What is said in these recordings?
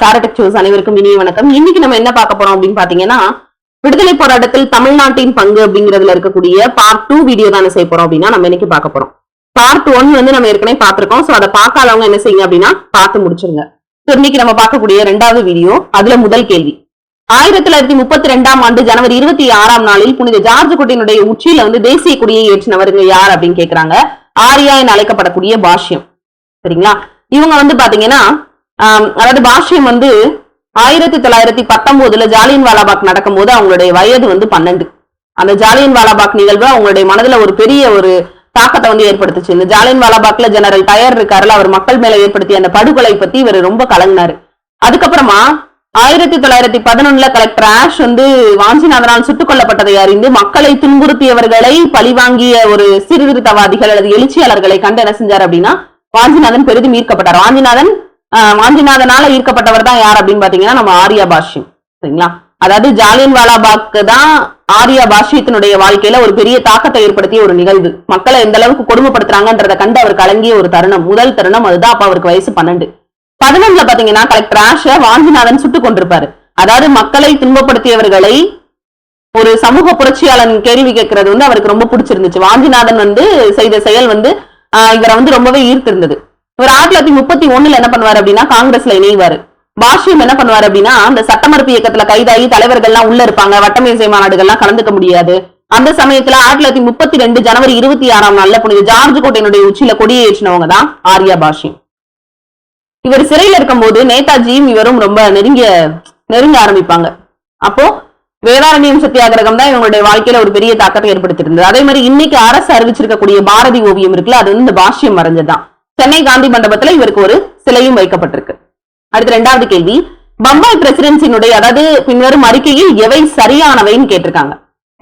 சாரடெக் choose அனைவருக்கும் இனிய வணக்கம். இன்னைக்கு நம்ம என்ன பார்க்க போறோம் அப்படின்னு பாத்தீங்கன்னா விடுதலை போராட்டத்தில் தமிழ்நாட்டின் பங்கு அப்படிங்கறதுல இருக்கக்கூடிய பார்ட் டூ வீடியோ தான் செய்ய போறோம் அப்படின்னா நம்ம இன்னைக்கு பார்க்க போறோம். பார்ட் ஒன் வந்து நம்ம ஏற்கனவே பார்த்திருக்கோம். சோ அதை பார்க்காதவங்க என்ன செய்யுங்க அப்படின்னா பார்த்து முடிச்சிருங்க. So, இன்னைக்கு நம்ம பார்க்கக்கூடிய ரெண்டாவது வீடியோ அதுல முதல் கேள்வி. ஆயிரத்தி தொள்ளாயிரத்தி முப்பத்தி ரெண்டாம் ஆண்டு ஜனவரி இருபத்தி ஆறாம் நாளில் புனித ஜார்ஜ் குட்டியினுடைய உச்சியில வந்து தேசிய கொடியை ஏற்றினவருங்க யார் அப்படின்னு கேக்குறாங்க. ஆரியா என அழைக்கப்படக்கூடிய பாஷ்யம். சரிங்களா? இவங்க வந்து பாத்தீங்கன்னா அதாவது பாஷ்யம் வந்து ஆயிரத்தி தொள்ளாயிரத்தி பத்தொன்பதுல ஜாலியன் வாலாபாக் நடக்கும்போது அவங்களுடைய வயது வந்து பன்னெண்டு. அந்த ஜாலியன் வாலாபாக் நிகழ்வு அவங்களுடைய மனதுல ஒரு பெரிய ஒரு தாக்கத்தை வந்து ஏற்படுத்துச்சு. இந்த ஜாலியன் வாலாபாக்ல ஜெனரல் டயர் இருக்காருல அவர் மக்கள் மேல ஏற்படுத்திய அந்த படுகொலை பத்தி இவர் ரொம்ப கலங்கினாரு. அதுக்கப்புறமா ஆயிரத்தி தொள்ளாயிரத்தி பதினொன்னுல கலெக்டர் ஆஷ் வந்து வாஞ்சிநாதனால் சுட்டுக் கொல்லப்பட்டதை அறிந்து மக்களை துன்புறுத்தியவர்களை பழிவாங்கிய ஒரு சீர்திருத்தவாதிகள் அல்லது எழுச்சியாளர்களை கண்டு என்ன செஞ்சார் அப்படின்னா வாஞ்சிநாதன் பெரிதும் ஈர்க்கப்பட்டார். வாஞ்சிநாதன் வாஞ்சிநாதனால ஈர்க்கப்பட்டவர் தான் யார் அப்படின்னு பாத்தீங்கன்னா நம்ம ஆர்யா பாஷ்யம். சரிங்களா? அதாவது ஜாலியன் வாலாபாக்கு தான் ஆர்யா பாஷ்யத்தினுடைய வாழ்க்கையில ஒரு பெரிய தாக்கத்தை ஏற்படுத்திய ஒரு நிகழ்வு. மக்களை எந்த அளவுக்கு கொடுமைப்படுத்துறாங்கன்றத கண்டு அவர் கலங்கிய ஒரு தருணம் முதல் தருணம் அதுதான் அப்ப அவருக்கு வயசு பன்னெண்டு. பதினொன்றுல பாத்தீங்கன்னா கலெக்டர் ஆஷ வாஞ்சிநாதன் சுட்டுக் கொண்டிருப்பாரு அதாவது மக்களை துன்பப்படுத்தியவர்களை ஒரு சமூக புரட்சியாளன் கேள்வி கேட்கறது வந்து அவருக்கு ரொம்ப பிடிச்சிருந்துச்சு. வாஞ்சிநாதன் வந்து செய்த செயல் வந்து இவரை வந்து ரொம்பவே ஈர்த்திருந்தது. இவர் ஆயிரத்தி தொள்ளாயிரத்தி முப்பத்தி ஒண்ணுல என்ன பண்ணுவாரு அப்படின்னா காங்கிரஸ்ல இணைவாரு. பாஷ்யம் என்ன பண்ணுவாரு அப்படின்னா அந்த சட்டமறுப்பு இயக்கத்துல கைதாகி தலைவர்கள்லாம் உள்ள இருப்பாங்க. வட்டமேசை மாநாடுகள்லாம் கலந்துக்க முடியாது. அந்த சமயத்துல ஆயிரத்தி தொள்ளாயிரத்தி முப்பத்தி ரெண்டு ஜனவரி இருபத்தி ஆறாம் நாள்ல புனித ஜார்ஜ் கோட்டையினுடைய உச்சியில கொடியை ஏற்றினவங்க தான் ஆர்யா பாஷ்யம். இவர் சிறையில இருக்கும்போது நேதாஜியும் இவரும் ரொம்ப நெருங்கிய நெருங்க ஆரம்பிப்பாங்க. அப்போ வேதாரண்யம் சத்தியாகிரகம் தான் இவங்களுடைய வாழ்க்கையில ஒரு பெரிய தாக்கத்தை ஏற்படுத்தியிருந்தது. அதே மாதிரி இன்னைக்கு அரசு அறிவிச்சிருக்கக்கூடிய பாரதி ஓவியம் இருக்குல்ல அது வந்து இந்த பாஷ்யம் மறைஞ்சதுதான். சென்னை காந்தி மண்டபத்துல இவருக்கு ஒரு சிலையும் வைக்கப்பட்டிருக்கு. அடுத்து ரெண்டாவது கேள்வி. பம்பாய் பிரசிடென்சினுடைய அதாவது பின்வரும் அறிக்கையில் எவை சரியானவைன்னு கேட்டிருக்காங்க.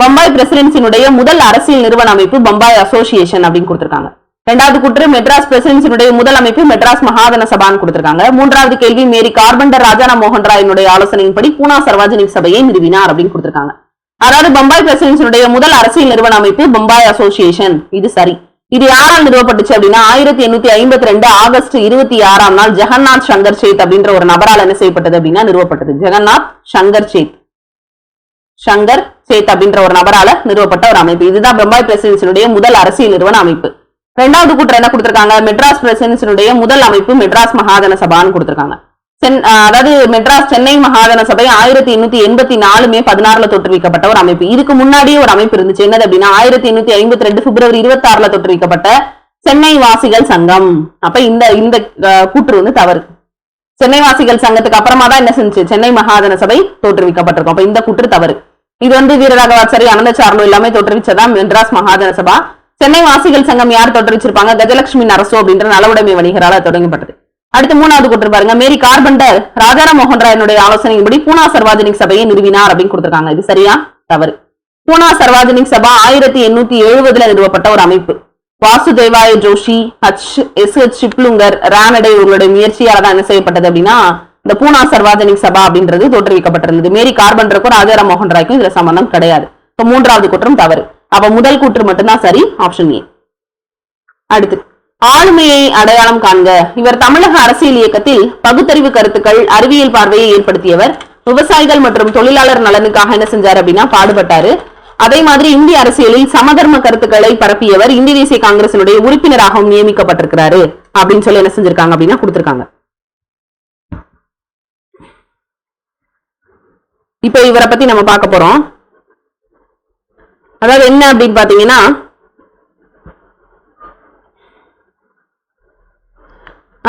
பம்பாய் பிரசிடென்சினுடைய முதல் அரசியல் நிறுவன அமைப்பு பம்பாய் அசோசியேஷன் அப்படின்னு கொடுத்திருக்காங்க. ரெண்டாவது குற்றம் மெட்ராஸ் பிரசிடென்சினுடைய முதல் அமைப்பு மெட்ராஸ் மகாதன சபான்னு கொடுத்திருக்காங்க. மூன்றாவது கேள்வி மேரி கார்பண்டர் ராஜானா மோகன் ராயினுடைய ஆலோசனையின்படி பூனா சர்வாஜனிக் சபையை நிறுவினார் அப்படின்னு கொடுத்திருக்காங்க. அதாவது பம்பாய் பிரசிடென்சினுடைய முதல் அரசியல் நிறுவன அமைப்பு பம்பாய் அசோசியேஷன். இது சரி. இது யாரால் நிறுவப்பட்டுச்சு அப்படின்னா ஆயிரத்தி எண்ணூத்தி ஐம்பத்தி ரெண்டு ஆகஸ்ட் இருபத்தி ஆறாம் நாள் ஜெகநாத் சங்கர் சேத் அப்படின்ற ஒரு நபரால் என்ன செய்யப்பட்டது அப்படின்னா நிறுவப்பட்டது. ஜெகநாத் சங்கர் சேத். சங்கர் சேத் அப்படின்ற ஒரு நபரால நிறுவப்பட்ட ஒரு அமைப்பு. இதுதான் பம்பாய் பிரசிடென்சியுடைய முதல் அரசியல் நிறுவன அமைப்பு. ரெண்டாவது கூற்று என்ன கொடுத்திருக்காங்க? மெட்ராஸ் பிரசிடென்சினுடைய முதல் அமைப்பு மெட்ராஸ் மகாஜன சபான்னு கொடுத்திருக்காங்க. சென் அதாவது மெட்ராஸ் சென்னை மகாதன சபை ஆயிரத்தி எண்ணூத்தி எண்பத்தி நாலு மே பதினாறுல தோற்றுவிக்கப்பட்ட ஒரு அமைப்பு. இதுக்கு முன்னாடியே ஒரு அமைப்பு இருந்துச்சு. என்னது அப்படின்னா ஆயிரத்தி எண்ணூத்தி ஐம்பத்தி ரெண்டு பிப்ரவரி இருபத்தி ஆறுல தோற்றுவிக்கப்பட்ட சென்னை வாசிகள் சங்கம். அப்ப இந்த இந்த கூற்று வந்து தவறு. சென்னை வாசிகள் சங்கத்துக்கு அப்புறமா தான் என்ன செஞ்சு சென்னை மகாதன சபை தோற்றுவிக்கப்பட்டிருக்கும். அப்ப இந்த கூற்று தவறு. இது வந்து வீரராகவாச்சாரி அனந்தச்சார்லு எல்லாமே தோற்றுவிச்சதான் மெட்ராஸ் மகாதன சபா. சென்னை வாசிகள் சங்கம் யார் தோற்றுவிச்சிருப்பாங்க? கஜலட்சுமி நரசோ அப்படின்ற நலவுடைமை வணிகரால தொடங்கப்பட்டது. அடுத்து மூணாவது கொடுத்து பாருங்க. மேரி கார்பண்டர் ராஜாராம் மோகன் ராயனுடைய ஆலோசனையின்படி பூனா சர்வாஜனிக் சபையை நிறுவினார் அப்படின்னு கொடுத்திருக்காங்க. இது சரியா? தவறு. பூனா சர்வாஜனிக் சபா ஆயிரத்தி எண்ணூத்தி எழுபதுல நிறுவப்பட்ட ஒரு அமைப்பு. Vasudev Joshi H S H Chiplunkar Ranade இவங்களுடைய முயற்சியால தான் என்ன செய்யப்பட்டது அப்படின்னா இந்த பூனா சர்வாஜனிக் சபா அப்படின்றது தோற்றுவிக்கப்பட்டிருந்தது. மேரி கார்பண்டருக்கும் ராஜாராம் மோகன் ராய்க்கும் இதுல சம்பந்தம் கிடையாது. இப்ப மூன்றாவது குற்றம் தவறு. அப்ப முதல் கூற்று மட்டும்தான் சரி ஆப்ஷன் ஏ. அடுத்து ஆளுமையை அடையாளம் காண்க. இவர் தமிழக அரசியல் இயக்கத்தில் பகுத்தறிவு கருத்துக்கள் அறிவியல் பார்வையை ஏற்படுத்தியவர். விவசாயிகள் மற்றும் தொழிலாளர் நலனுக்காக என்ன செஞ்சார் அப்படின்னா பாடுபட்டாரு. அதே மாதிரி இந்திய அரசியலில் சமதர்ம கருத்துக்களை பரப்பியவர் இந்திய தேசிய காங்கிரசினுடைய உறுப்பினராகவும் நியமிக்கப்பட்டிருக்கிறாரு. அப்படின்னு சொல்லி என்ன செஞ்சிருக்காங்க அப்படின்னா கொடுத்திருக்காங்க. இப்ப இவரை பத்தி நம்ம பார்க்க போறோம். அதாவது என்ன அப்படின்னு பாத்தீங்கன்னா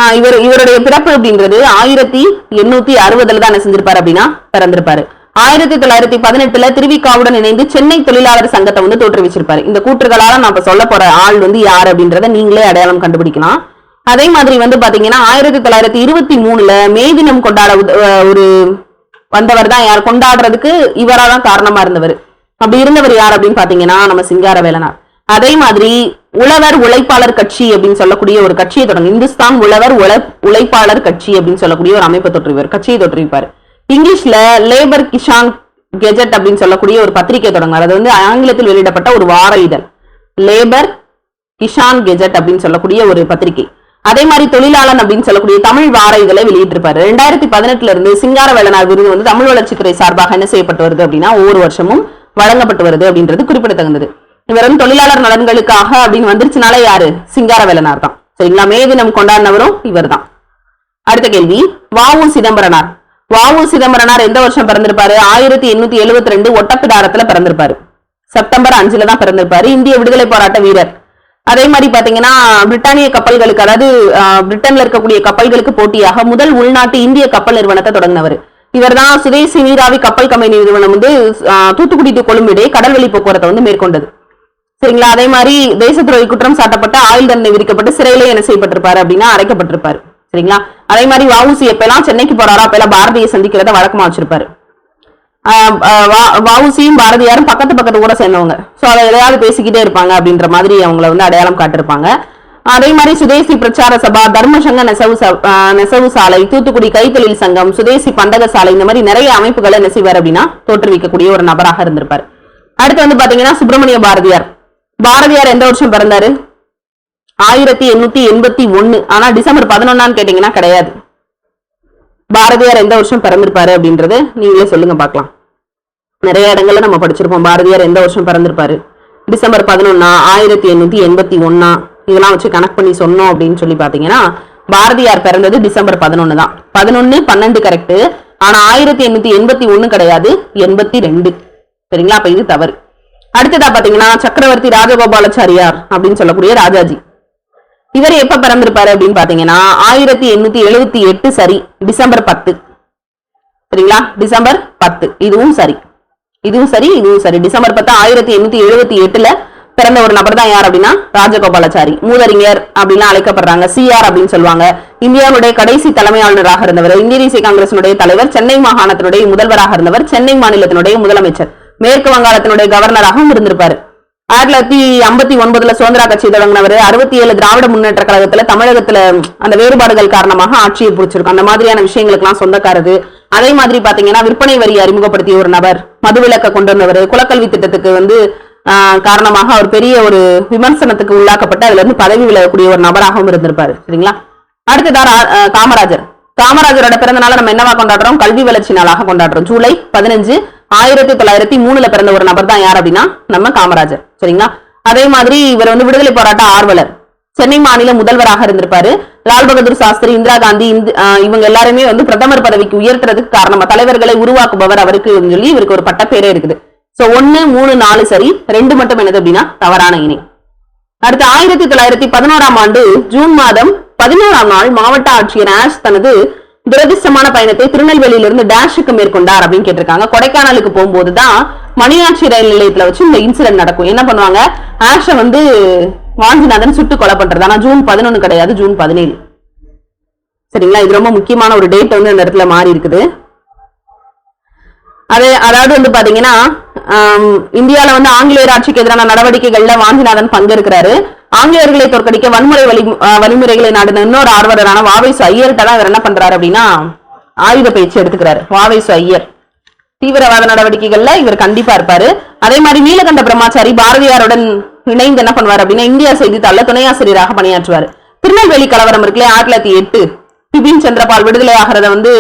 இவர் இவருடைய பிறப்பு அப்படின்றது ஆயிரத்தி எண்ணூத்தி அறுபதுல தான் என்ன செஞ்சிருப்பாரு அப்படின்னா பிறந்திருப்பாரு. ஆயிரத்தி தொள்ளாயிரத்தி பதினெட்டுல திருவிக்காவுடன் இணைந்து சென்னை தொழிலாளர் சங்கத்தை வந்து தோற்றுவிச்சிருப்பாரு. இந்த கூற்றுகளால நான் இப்ப சொல்ல போற ஆள் வந்து யார் அப்படின்றத நீங்களே அடையாளம் கண்டுபிடிக்கலாம். அதே மாதிரி வந்து பாத்தீங்கன்னா ஆயிரத்தி தொள்ளாயிரத்தி இருபத்தி மூணுல மே தினம் கொண்டாட உத- ஒரு வந்தவர் தான் யார்? கொண்டாடுறதுக்கு இவராதான் காரணமா இருந்தவர். அப்படி இருந்தவர் யார் அப்படின்னு பாத்தீங்கன்னா நம்ம சிங்கார வேலனார் அதே மாதிரி உழவர் உழைப்பாளர் கட்சி அப்படின்னு சொல்லக்கூடிய ஒரு கட்சியை தொடங்கும். இந்துஸ்தான் உழவர் உழ- உழைப்பாளர் கட்சி அப்படின்னு சொல்லக்கூடிய ஒரு அமைப்பை தொற்றுவார் கட்சியை தொற்றுவிப்பார் இங்கிலீஷ்ல லேபர் கிஷான் கெஜெட் அப்படின்னு சொல்லக்கூடிய ஒரு பத்திரிகை தொடங்குவார். அது வந்து ஆங்கிலத்தில் வெளியிடப்பட்ட ஒரு வார இதழ். லேபர் கிஷான் கெஜெட் அப்படின்னு சொல்லக்கூடிய ஒரு பத்திரிகை. அதே மாதிரி தொழிலாளன் அப்படின்னு சொல்லக்கூடிய தமிழ் வார இதழை வெளியிட்டிருப்பாரு. ரெண்டாயிரத்தி பதினெட்டுல இருந்து சிங்கார வேளனார் விருது வந்து தமிழ் வளர்ச்சித்துறை சார்பாக என்ன செய்யப்பட்டு வருது அப்படின்னா ஒவ்வொரு வருஷமும் வழங்கப்பட்டு வருது அப்படின்றது குறிப்பிடத்தகுந்தது. வெறும் தொழிலாளர் நலன்களுக்காக அப்படின்னு வந்துருச்சுனால யாரு? சிங்கார வேலனார் தான். சரிங்களா? மே தினம் கொண்டாடினவரும் இவர் தான் அடுத்த கேள்வி. வாவு சிதம்பரனார். வாவு சிதம்பரனார் எந்த வருஷம் பிறந்திருப்பாரு? ஆயிரத்தி எண்ணூத்தி எழுபத்தி ரெண்டு ஒட்டப்பிடாரத்துல பிறந்திருப்பாரு. செப்டம்பர் அஞ்சுல தான் பிறந்திருப்பாரு. இந்திய விடுதலை போராட்ட வீரர். அதே மாதிரி பாத்தீங்கன்னா பிரிட்டானிய கப்பல்களுக்கு அதாவது ஆஹ், பிரிட்டன்ல இருக்கக்கூடிய கப்பல்களுக்கு போட்டியாக முதல் உள்நாட்டு இந்திய கப்பல் நிறுவனத்தை தொடங்கினவர். இவர்தான் சுதேசி நீராவி கப்பல் கம்பெனி நிறுவனம் வந்து தூத்துக்குடி கொழும்பிடையே கடல்வெளி போக்குவரத்தை வந்து மேற்கொண்டது. சரிங்களா? அதே மாதிரி தேச துறை குற்றம் சாட்டப்பட்ட ஆயுள் தண்டனை விதிக்கப்பட்டு சிறையிலே என்ன செய்யப்பட்டிருப்பாரு அப்படின்னா அடைக்கப்பட்டிருப்பாரு. சரிங்களா? அதே மாதிரி வவுசி எப்பெல்லாம் சென்னைக்கு போறாரோ? அப்பெல்லாம் பாரதியை சந்திக்கிறத வழக்கமா வச்சிருப்பாரு. ஆஹ் பாரதியாரும் பக்கத்து பக்கத்து கூட சேர்ந்தவங்க. சோ அதை எதையாவது பேசிக்கிட்டே இருப்பாங்க அப்படின்ற மாதிரி அவங்கள வந்து அடையாளம் காட்டிருப்பாங்க. அதே மாதிரி சுதேசி பிரச்சார சபா தர்மசங்க நெசவு ச- நெசவு சாலை தூத்துக்குடி கைத்தொழில் சங்கம் சுதேசி பண்டக சாலை இந்த மாதிரி நிறைய அமைப்புகளை என்ன செய்வார் அப்படின்னா தோற்றுவிக்கக்கூடிய ஒரு நபராக இருந்திருப்பார். அடுத்து வந்து பாத்தீங்கன்னா சுப்பிரமணிய பாரதியார். பாரதியார் எந்த வருஷம் பிறந்தாரு? ஆயிரத்தி எண்ணூத்தி எண்பத்தி ஒன்னு. ஆனா டிசம்பர் பதினொன்னான்னு கேட்டீங்கன்னா கிடையாது. பாரதியார் எந்த வருஷம் பிறந்திருப்பாரு அப்படின்றது நீங்களே சொல்லுங்க பார்க்கலாம். நிறைய இடங்கள்ல நம்ம படிச்சிருப்போம். பாரதியார் எந்த வருஷம் பிறந்திருப்பாரு? டிசம்பர் பதினொன்னா ஆயிரத்தி எண்ணூத்தி எண்பத்தி ஒன்னா. இதெல்லாம் வச்சு கனெக்ட் பண்ணி சொன்னோம் அப்படின்னு சொல்லி பாத்தீங்கன்னா பாரதியார் பிறந்தது டிசம்பர் பதினொன்னு தான். பதினொன்னு பன்னெண்டு கரெக்ட் ஆனா ஆயிரத்தி எண்ணூத்தி எண்பத்தி ஒன்னு கிடையாது எண்பத்தி ரெண்டு. சரிங்களா? அப்ப இது தவறு. அடுத்ததா பாத்தீங்கன்னா சக்கரவர்த்தி ராஜகோபாலாச்சாரியார் அப்படின்னு சொல்லக்கூடிய ராஜாஜி. இவர் எப்ப பிறந்திருப்பாரு அப்படின்னு பாத்தீங்கன்னா ஆயிரத்தி எண்ணூத்தி எழுபத்தி எட்டு சரி டிசம்பர் பத்து. சரிங்களா? டிசம்பர் பத்து. இதுவும் சரி. இதுவும் சரி இதுவும் சரி. டிசம்பர் பத்து ஆயிரத்தி எண்ணூத்தி எழுபத்தி எட்டுல பிறந்த ஒரு நபர் தான் யார் அப்படின்னா ராஜகோபாலாச்சாரி. மூதறிஞர் அப்படின்னு அழைக்கப்படுறாங்க. சிஆர் அப்படின்னு சொல்லுவாங்க. இந்தியாவுடைய கடைசி தலைமை ஆளுநராக இருந்தவர் இந்திய தேசிய காங்கிரசினுடைய தலைவர் சென்னை மாகாணத்தினுடைய முதல்வராக இருந்தவர் சென்னை மாநிலத்தினுடைய முதலமைச்சர். மேற்கு வங்காளத்தினுடைய கவர்னராகவும் இருந்திருப்பாரு. ஆயிரத்தி தொள்ளாயிரத்தி ஐம்பத்தி ஒன்பதுல சுதந்திரா கட்சி தொடங்கினவர் அறுபத்தி ஏழு திராவிட முன்னேற்ற கழகத்துல தமிழகத்துல அந்த வேறுபாடுகள் காரணமாக ஆட்சியை பிடிச்சிருக்கும். அந்த மாதிரியான விஷயங்களுக்கெல்லாம் சொந்தக்காரது அதே மாதிரி பாத்தீங்கன்னா விற்பனை வரி அறிமுகப்படுத்திய ஒரு நபர் மதுவிலக்க கொண்டு வந்தவர். குலக்கல்வி திட்டத்துக்கு வந்து ஆஹ், காரணமாக அவர் பெரிய ஒரு விமர்சனத்துக்கு உள்ளாக்கப்பட்டு அதுல இருந்து பதவி விலகக்கூடிய ஒரு நபராகவும் இருந்திருப்பாரு. சரிங்களா? அடுத்ததான் காமராஜர். காமராஜரோட பிறந்த நாளை நம்ம என்னவா கொண்டாடுறோம்? கல்வி வளர்ச்சி நாளாக கொண்டாடுறோம். ஜூலை பதினஞ்சு ஆயிரத்தி தொள்ளாயிரத்தி மூணுல பிறந்த ஒரு நபர் தான் யார் அப்படின்னா நம்ம காமராஜர். சரிங்களா? அதே மாதிரி இவர் வந்து விடுதலை போராட்ட ஆர்வலர். சென்னை மாநில முதல்வராக இருந்திருப்பாரு. லால் பகதூர் சாஸ்திரி இந்திரா காந்தி இந்த- இவங்க எல்லாருமே வந்து பிரதமர் பதவிக்கு உயர்த்துறதுக்கு காரணமா தலைவர்களை உருவாக்குபவர் அவருக்கு சொல்லி இவருக்கு ஒரு பட்டப்பேரே இருக்குது. சோ ஒன்னு மூணு நாலு சரி ரெண்டு மட்டும் என்னது அப்படின்னா தவறான இணை. அடுத்து ஆயிரத்தி தொள்ளாயிரத்தி பதினோராம் ஆண்டு ஜூன் மாதம் பதினோராம் நாள் மாவட்ட ஆட்சியர் ஆஷ் தனது துரதிர்ஷ்டமான பயணத்தை திருநெல்வேலியிலிருந்து டேஷுக்கு மேற்கொண்டார் அப்படின்னு கேட்டிருக்காங்க. கொடைக்கானலுக்கு போகும்போது தான் மணியாட்சி ரயில் நிலையத்துல வச்சு இந்த இன்சிடென்ட் நடக்கும். என்ன பண்ணுவாங்க? ஆஷை வந்து வாஞ்சிநாதன் சுட்டு கொலை பண்றது. ஆனா ஜூன் பதினொன்னு கிடையாது ஜூன் பதினேழு. சரிங்களா? இது ரொம்ப முக்கியமான ஒரு டேட் வந்து அந்த இடத்துல மாறி இருக்குது. அது அதாவது வந்து பாத்தீங்கன்னா இந்தியாவில் வந்து ஆங்கிலேயர் ஆட்சிக்கு எதிரான நடவடிக்கைகள்ல வாஞ்சிநாதன் பங்கேற்கிறாரு. ஆங்கிலேயர்களை தோற்கடிக்க வன்முறை வழி வழிமுறைகளை நாடின இன்னொரு ஆர்வலரான வாவைசு ஐயர்கிட்ட தான் இவர் என்ன பண்றாரு அப்படின்னா ஆயுத பயிற்சி எடுத்துக்கிறாரு. வாவைசு ஐயர். தீவிரவாத நடவடிக்கைகள்ல இவர் கண்டிப்பா இருப்பாரு. அதே மாதிரி நீலகண்ட பிரம்மாச்சாரி பாரதியாருடன் இணைந்து என்ன பண்ணுவார் அப்படின்னா இந்தியா செய்தித்தாள துணை ஆசிரியராக பணியாற்றுவார். திருநெல்வேலி கலவரம் இருக்குல்ல ஆயிரத்தி தொள்ளாயிரத்தி எட்டு. பிபின் சந்திரபால் விடுதலை ஆகிறத வந்து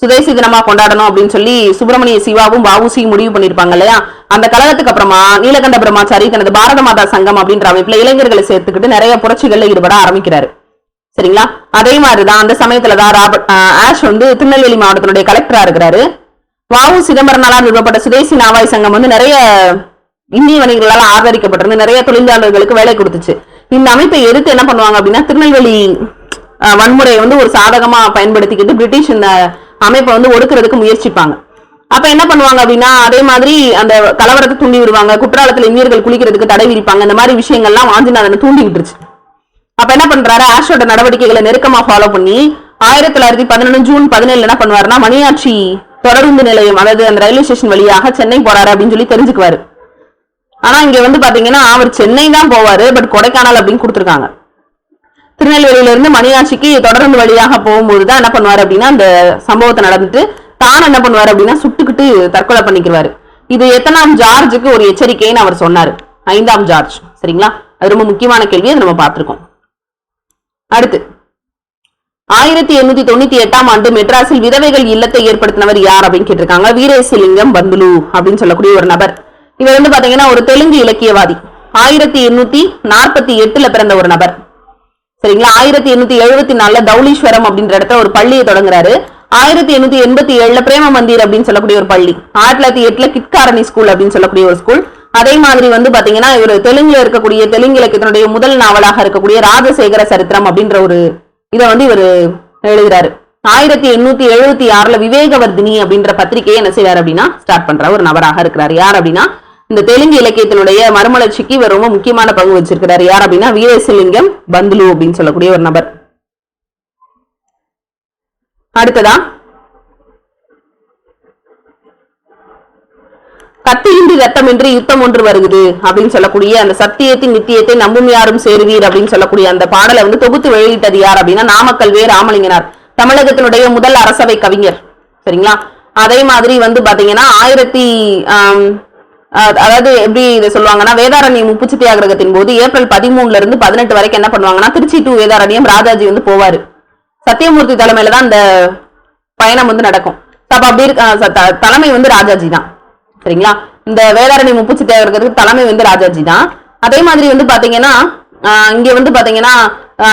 சுதேசி தினமா கொண்டாடணும் அப்படின்னு சொல்லி சுப்பிரமணிய சிவாவும் வவுசியும் முடிவு பண்ணிருப்பாங்க இல்லையா? அந்த கழகத்துக்கு அப்புறமா நீலகண்ட பிரம்மாச்சாரி தனது பாரத மாதா சங்கம் அப்படின்ற அமைப்புல இளைஞர்களை சேர்த்துக்கிட்டு நிறைய புரட்சிகள்ல ஈடுபட ஆரம்பிக்கிறாரு. சரிங்களா? அதே மாதிரிதான் அந்த சமயத்துலதான் ராபர்ட் ஆஷ் வந்து திருநெல்வேலி மாவட்டத்தினுடைய கலெக்டரா இருக்கிறாரு. வாவு சிதம்பரனால நிறுவப்பட்ட சுதேசி நாவாய் சங்கம் வந்து நிறைய இந்திய வணிகர்களால் ஆதரிக்கப்பட்டிருந்து நிறைய தொழிலாளர்களுக்கு வேலை கொடுத்துச்சு. இந்த அமைப்பை எதிர்த்து என்ன பண்ணுவாங்க அப்படின்னா திருநெல்வேலி வன்முறையை வந்து ஒரு சாதகமா பயன்படுத்திக்கிட்டு பிரிட்டிஷ் இந்த அமைப்பை வந்து ஒடுக்கிறதுக்கு முயற்சிப்பாங்க. அப்ப என்ன பண்ணுவாங்க அப்படின்னா அதே மாதிரி அந்த கலவரத்தை தூண்டி விடுவாங்க குற்றாலத்துல இந்தியர்கள் குளிக்கிறதுக்கு தடை விதிப்பாங்க இந்த மாதிரி விஷயங்கள்லாம் வாஞ்சிநாதனை தூண்டி விட்டுருச்சு அப்ப என்ன பண்றாரு ஆஷோட நடவடிக்கைகளை நெருக்கமா ஃபாலோ பண்ணி ஆயிரத்தி தொள்ளாயிரத்தி பதினொன்று ஜூன் பதினேழுல என்ன பண்ணுவாருன்னா மணியாட்சி தொடருந்து நிலையம் அதாவது அந்த ரயில்வே ஸ்டேஷன் வழியாக சென்னை போறாரு அப்படின்னு சொல்லி தெரிஞ்சுக்குவாரு. ஆனா இங்க வந்து பாத்தீங்கன்னா அவர் சென்னை தான் போவாரு பட் கொடைக்கானல் அப்படின்னு கொடுத்துருக்காங்க. திருநெல்வேலியிலிருந்து மணியாட்சிக்கு தொடர்ந்து வழியாக போகும்போது தான் என்ன பண்ணுவார் அப்படின்னா அந்த சம்பவத்தை நடந்துட்டு தான் என்ன பண்ணுவார் அப்படின்னா சுட்டுக்கிட்டு தற்கொலை பண்ணிக்குவாரு இது எத்தனாம் ஜார்ஜுக்கு ஒரு எச்சரிக்கைன்னு அவர் சொன்னார். ஐந்தாம் ஜார்ஜ். சரிங்களா? அது ரொம்ப முக்கியமான கேள்வி அதை நம்ம பார்த்துருக்கோம். அடுத்து ஆயிரத்தி எண்ணூத்தி தொண்ணூத்தி எட்டாம் ஆண்டு மெட்ராஸில் விதவைகள் இல்லத்தை ஏற்படுத்தினவர் யார் அப்படின்னு கேட்டிருக்காங்க. வீரேசலிங்கம் பந்துலு அப்படின்னு சொல்லக்கூடிய ஒரு நபர். இவர் வந்து பாத்தீங்கன்னா ஒரு தெலுங்கு இலக்கியவாதி. ஆயிரத்தி எண்ணூத்தி நாற்பத்தி எட்டுல பிறந்த ஒரு நபர். சரிங்களா? ஆயிரத்தி எண்ணூத்தி எழுபத்தி நாலுல தௌலீஸ்வரம் அப்படின்ற இடத்துல ஒரு பள்ளியை தொடங்குறாரு. ஆயிரத்தி எண்ணூத்தி எண்பத்தி ஏழுல பிரேம மந்திர் அப்படின்னு சொல்லக்கூடிய ஒரு பள்ளி. ஆயிரத்தி தொள்ளாயிரத்தி எட்டுல கிட்காரணி ஸ்கூல் அப்படின்னு சொல்லக்கூடிய ஒரு ஸ்கூல் அதே மாதிரி வந்து பாத்தீங்கன்னா இவர் தெலுங்குல இருக்கக்கூடிய தெலுங்கு இலக்கியத்தினுடைய முதல் நாவலாக இருக்கக்கூடிய ராஜசேகர சரித்திரம் அப்படின்ற ஒரு இதை வந்து இவர் எழுதுறாரு. ஆயிரத்தி எண்ணூத்தி எழுபத்தி ஆறுல விவேகவர்தினி அப்படின்ற பத்திரிகையை என்ன செய்யறாரு அப்படின்னா ஸ்டார்ட் பண்ற ஒரு நபராக இருக்கிறார். யார் அப்படின்னா இந்த தெலுங்கு இலக்கியத்தினுடைய மறுமலர்ச்சிக்கு இவர் ரொம்ப முக்கியமான பங்கு வச்சிருக்கிறார். யார் அப்படின்னா வீரசிலிங்கம் பந்துலு அப்படின்னு சொல்லக்கூடிய ஒரு நபர். அடுத்ததா? கத்தியின்றி ரத்தமின்றி யுத்தம் ஒன்று வருகுது அப்படின்னு சொல்லக்கூடிய அந்த சத்தியத்தின் நித்தியத்தை நம்பும் யாரும் சேருவீர் அப்படின்னு சொல்லக்கூடிய அந்த பாடலை வந்து தொகுத்து வெளியிட்டது யார் அப்படின்னா நாமக்கல் வே ராமலிங்கனார் தமிழகத்தினுடைய முதல் அரசவை கவிஞர். சரிங்களா? அதே மாதிரி வந்து பாத்தீங்கன்னா ஆயிரத்தி அதாவது எப்படி இதை சொல்லுவாங்கன்னா வேதாரண்யம் முப்பு சத்தியாகிரகத்தின் போது ஏப்ரல் பதிமூணுல இருந்து பதினெட்டு வரைக்கும் என்ன பண்ணுவாங்கன்னா திருச்சி டு வேதாரண்யம் ராஜாஜி வந்து போவாரு. சத்தியமூர்த்தி தலைமையில தான் அந்த பயணம் வந்து நடக்கும். அப்ப அப்படி இருக்க த- தலைமை வந்து ராஜாஜி தான். சரிங்களா? இந்த வேதாரணி முப்பு சத்தியாகிரகத்துக்கு தலைமை வந்து ராஜாஜி தான். அதே மாதிரி வந்து பாத்தீங்கன்னா இங்க வந்து பாத்தீங்கன்னா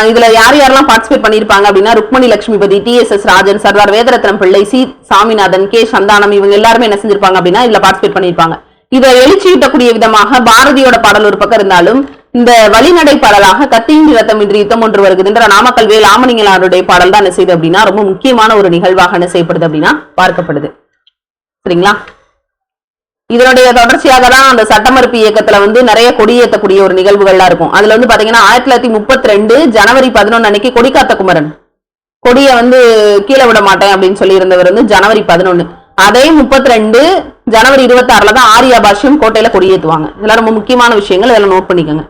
இதுல யார் யாரெல்லாம் பார்ட்டிசிபேட் பண்ணிருப்பாங்க அப்படின்னா Rukmini Lakshmipathi T S S Rajan Sardar Vedaratnam Pillai C Saminathan K Santhanam இவங்க எல்லாருமே என்ன செஞ்சிருப்பாங்க அப்படின்னா இதுல பார்ட்டிசிபேட் பண்ணிருப்பாங்க. இதை எழுச்சியூட்டக்கூடிய விதமாக பாரதியோட பாடல் ஒரு பக்கம் இருந்தாலும் இந்த வழிநடை பாடலாக கத்தியின் ரத்தம் இன்று யுத்தம் ஒன்று வருகுதுன்ற நாமக்கல் வேல் ஆமணிங்களாருடைய பாடல் தான் என்ன செய்யுது அப்படின்னா ரொம்ப முக்கியமான ஒரு நிகழ்வாக என்ன செய்யப்படுது அப்படின்னா பார்க்கப்படுது. சரிங்களா? இதனுடைய தொடர்ச்சியாக தான் அந்த சட்டமறுப்பு இயக்கத்துல வந்து நிறைய கொடியேற்றக்கூடிய ஒரு நிகழ்வுகள்லாம் இருக்கும். அதுல வந்து பாத்தீங்கன்னா ஆயிரத்தி தொள்ளாயிரத்தி முப்பத்தி ரெண்டு ஜனவரி பதினொன்னு அன்னைக்கு கொடிக்காத்த குமரன். கொடியை வந்து கீழே விட மாட்டேன் அப்படின்னு சொல்லி இருந்தவர் வந்து ஜனவரி பதினொன்னு. அதே முப்பத்தி ரெண்டு ஜனவரி இருபத்தி ஆறுல தான் ஆரியா பாஷ்யம் கோட்டையில கொடியேற்றுவாங்க இதெல்லாம் ரொம்ப முக்கியமான விஷயங்கள். இதெல்லாம் நோட் பண்ணிக்கோங்க.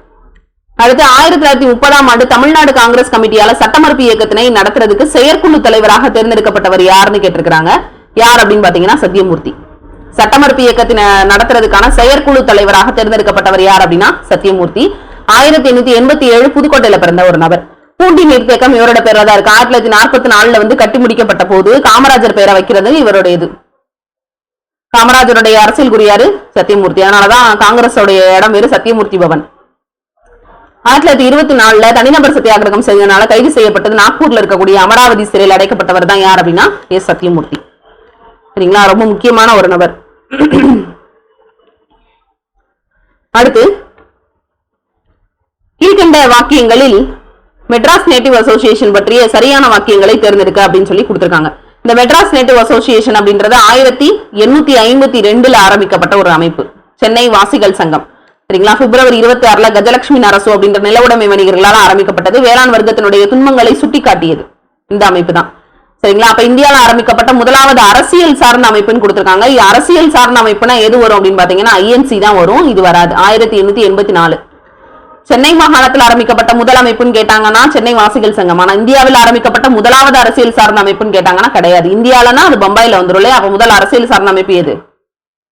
அடுத்து ஆயிரத்தி தொள்ளாயிரத்தி முப்பதாம் ஆண்டு தமிழ்நாடு காங்கிரஸ் கமிட்டியால சட்டமறுப்பு இயக்கத்தினை நடத்துறதுக்கு செயற்குழு தலைவராக தேர்ந்தெடுக்கப்பட்டவர் யாருன்னு கேட்டிருக்கிறாங்க. யார் அப்படின்னு பாத்தீங்கன்னா சத்தியமூர்த்தி. சட்டமறுப்பு இயக்கத்தின நடத்துறதுக்கான செயற்குழு தலைவராக தேர்ந்தெடுக்கப்பட்டவர் யார் அப்படின்னா சத்தியமூர்த்தி. ஆயிரத்தி எண்ணூத்தி எண்பத்தி ஏழு புதுக்கோட்டையில பிறந்த ஒரு நபர். பூண்டி நீர்த்தேக்கம் இவரோட பேர்ல தான் இருக்கு. ஆயிரத்தி தொள்ளாயிரத்தி நாற்பத்தி நாலுல வந்து கட்டி முடிக்கப்பட்ட போது காமராஜர் பேரை வைக்கிறது இவருடைய இது காமராஜருடைய அரசியல் குறியாரு சத்தியமூர்த்தி. அதனாலதான் காங்கிரஸோடைய இடம் வேறு சத்தியமூர்த்தி பவன். ஆயிரத்தி தொள்ளாயிரத்தி இருபத்தி நாலுல தனிநபர் சத்தியாகிரகம் செய்தனால கைது செய்யப்பட்டது நாக்பூர்ல இருக்கக்கூடிய அமராவதி சிறையில் அடைக்கப்பட்டவர் தான் யார் அப்படின்னா எஸ் சத்தியமூர்த்தி. சரிங்களா? ரொம்ப முக்கியமான ஒரு நபர். அடுத்து கீழ்கண்ட வாக்கியங்களில் மெட்ராஸ் நேட்டிவ் அசோசியேஷன் பற்றிய சரியான வாக்கியங்களை தேர்ந்தெடுக்க அப்படின்னு சொல்லி கொடுத்திருக்காங்க. இந்த மெட்ராஸ் நேட்டிவ் அசோசியேஷன் அப்படின்றது ஆயிரத்தி எண்ணூத்தி ஐம்பத்தி ரெண்டுல ஆரம்பிக்கப்பட்ட ஒரு அமைப்பு. சென்னை வாசிகள் சங்கம். சரிங்களா? பிப்ரவரி இருபத்தி ஆறுல கஜலட்சுமி அரசு அப்படின்ற நிலவுடைமை வணிகர்களால் ஆரம்பிக்கப்பட்டது. வேளாண் வர்க்கத்தினுடைய துன்பங்களை சுட்டிக்காட்டியது. இந்த அமைப்பு தான். சரிங்களா? அப்ப இந்தியாவில் ஆரம்பிக்கப்பட்ட முதலாவது அரசியல் சார்ந்த அமைப்புன்னு கொடுத்திருக்காங்க. அரசியல் சார்ந்த அமைப்புனா எது வரும் அப்படின்னு பாத்தீங்கன்னா ஐஎன்சி தான் வரும். இது வராது. ஆயிரத்தி எண்ணூத்தி எண்பத்தி நாலு. சென்னை மாகாணத்தில் ஆரம்பிக்கப்பட்ட முதல் அமைப்புன்னு கேட்டாங்கன்னா சென்னை வாசிகள் சங்கம். ஆனா இந்தியாவில் ஆரம்பிக்கப்பட்ட முதலாவது அரசியல் சார்ந்த அமைப்புன்னு கேட்டாங்கன்னா கிடையாது. இந்தியாலனா அது பம்பாயில வந்துடும் இல்லையா அப்ப முதல் அரசியல் சார்ந்த அமைப்பு எது?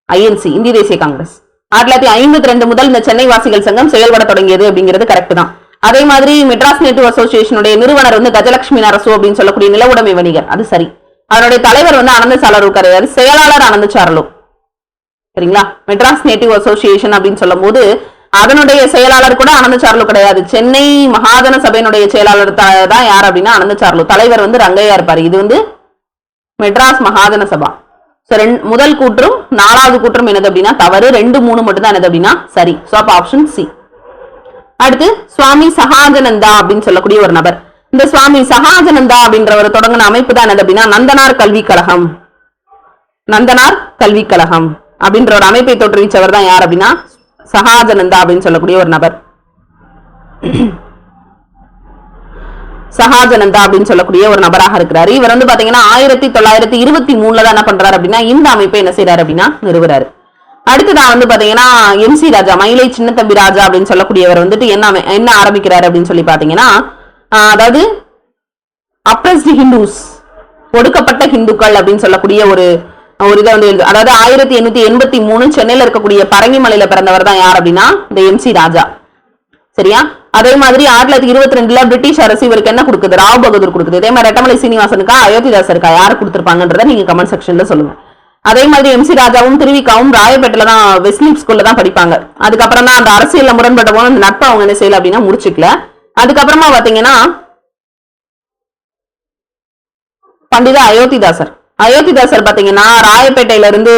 ஐஎன்சி இந்திய தேசிய காங்கிரஸ். ஆயிரத்தி தொள்ளாயிரத்தி ஐம்பத்தி ரெண்டு முதல் இந்த சென்னை வாசிகள் சங்கம் செயல்பட தொடங்கியது அப்படிங்கிறது கரெக்ட் தான். அதே மாதிரி மெட்ராஸ் நேட்டிவ் அசோசியேஷனுடைய நிறுவனர் வந்து கஜலட்சுமி நரசு அப்படின்னு சொல்லக்கூடிய நிலவுடைமை வணிகர். அது சரி. அவருடைய தலைவர் வந்து ஆனந்த சாலரு கிடையாது செயலாளர் ஆனந்த சாரலு. சரிங்களா? மெட்ராஸ் நேட்டிவ் அசோசியேஷன் அப்படின்னு சொல்லும் போது அதனுடைய செயலாளர் கூட ஆனந்த சார்லு கிடையாது. சென்னை மகாஜன சபையினுடைய செயலாளர் த- தான் யார் அப்படின்னா ஆனந்த சார்லு. தலைவர் வந்து ரங்கையா இருப்பார். இது வந்து மெட்ராஸ் மகாஜன சபா. ஸோ ரெண்டு- முதல் கூற்றும் நாலாவது கூற்றும் என்னது அப்படின்னா தவறு ரெண்டு மூணு மட்டும் தான் என்னது அப்படின்னா சரி. ஸோ அப்ப ஆப்ஷன் சி அடுத்து சுவாமி சகாஜனந்தா அப்படின்னு சொல்லக்கூடிய ஒரு நபர். இந்த சுவாமி சகாஜனந்தா அப்படின்றவர் தொடங்கின அமைப்பு தான் என்னது அப்படின்னா நந்தனார் கல்விக் கழகம் நந்தனார் கல்விக் கழகம் அப்படின்ற ஒரு அமைப்பை தோற்றுவிச்சவர் தான் யார் அப்படின்னா சகாஜனந்தா அப்படின்னு சொல்லக்கூடிய ஒரு நபர். சகாஜனந்தா அப்படின்னு சொல்லக்கூடிய ஒரு நபராக இருக்கிறாரு. இவர் வந்து பாத்தீங்கன்னா ஆயிரத்தி தொள்ளாயிரத்தி இருபத்தி மூணுல தான் என்ன பண்றாரு அப்படின்னா இந்த அமைப்பை என்ன செய்யறாரு அப்படின்னா நிறுவுறாரு. அடுத்ததா வந்து பாத்தீங்கன்னா எம் சி ராஜா மயிலை சின்னத்தம்பி ராஜா அப்படின்னு சொல்லக்கூடியவர் வந்துட்டு என்ன அமை- என்ன ஆரம்பிக்கிறாரு அப்படின்னு சொல்லி பாத்தீங்கன்னா அதாவது அப்ரஸ்ட் ஹிந்துஸ் ஒடுக்கப்பட்ட ஹிந்துக்கள் அப்படின்னு சொல்லக்கூடிய ஒரு ஒரு இதை வந்து எழுது. அதாவது ஆயிரத்தி எண்ணூத்தி எண்பத்தி மூணு சென்னையில இருக்கக்கூடிய பரங்கிமலையில பிறந்தவர் தான் யார் அப்படின்னா இந்த எம் சி ராஜா. சரியா? அதே மாதிரி ஆயிரத்தி தொள்ளாயிரத்தி இருபத்தி ரெண்டுல பிரிட்டிஷ் அரசு இவருக்கு என்ன கொடுக்குது? ராவ் பகதூர் கொடுக்குது. இதே மாதிரி ரெட்டமலை சீனிவாசனுக்கா அயோத்திதாசருக்கா யார் கொடுத்துருப்பாங்கன்றத நீங்க கமெண்ட் செக்ஷன்ல சொல்லுங்க. அதே மாதிரி எம் சி ராஜாவும் திருவிக்காவும் ராயப்பேட்டில தான் வெஸ்லிப் ஸ்கூல்ல தான் படிப்பாங்க. அதுக்கப்புறம் தான் அந்த அரசியல்ல முரண்பட்ட போது அந்த நட்பை அவங்க என்ன செய்யல அப்படின்னா முடிச்சுக்கல. அதுக்கப்புறமா பாத்தீங்கன்னா பண்டித அயோத்திதாசர். அயோத்திதாசர் பார்த்தீங்கன்னா ராயப்பேட்டையில இருந்து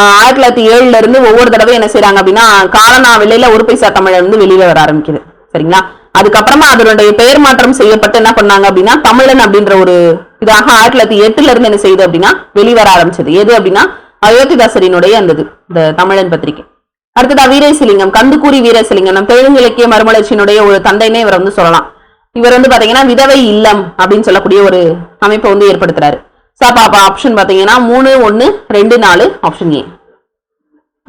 ஆயிரத்தி தொள்ளாயிரத்தி ஏழுல இருந்து ஒவ்வொரு தடவை என்ன செய்யறாங்க அப்படின்னா காலனா விலையில ஒரு பைசா தமிழ் வந்து வெளியில வர ஆரம்பிக்குது. சரிங்களா? அதுக்கப்புறமா அதனுடைய பெயர் மாற்றம் செய்யப்பட்டு என்ன பண்ணாங்க அப்படின்னா தமிழன் அப்படின்ற ஒரு இதாக ஆயிரத்தி தொள்ளாயிரத்தி எட்டுல இருந்து என்ன செய்யுது அப்படின்னா வெளிவர ஆரம்பிச்சது. எது அப்படின்னா அயோத்திதாசரினுடைய அந்த இது இந்த தமிழன் பத்திரிகை அடுத்ததா வீரேசிலிங்கம் கந்துக்கூரி வீரேசிலிங்கம் நம் தெலுங்கு மறுமலர்ச்சியினுடைய ஒரு தந்தைனே இவர் வந்து சொல்லலாம். இவர் வந்து பாத்தீங்கன்னா விதவை இல்லம் அப்படின்னு சொல்லக்கூடிய ஒரு அமைப்பை வந்து ஏற்படுத்துறாரு. சாப்பா ஆப்ஷன் பாத்தீங்கன்னா மூணு ஒன்னு ரெண்டு நாலு ஆப்ஷன் ஏ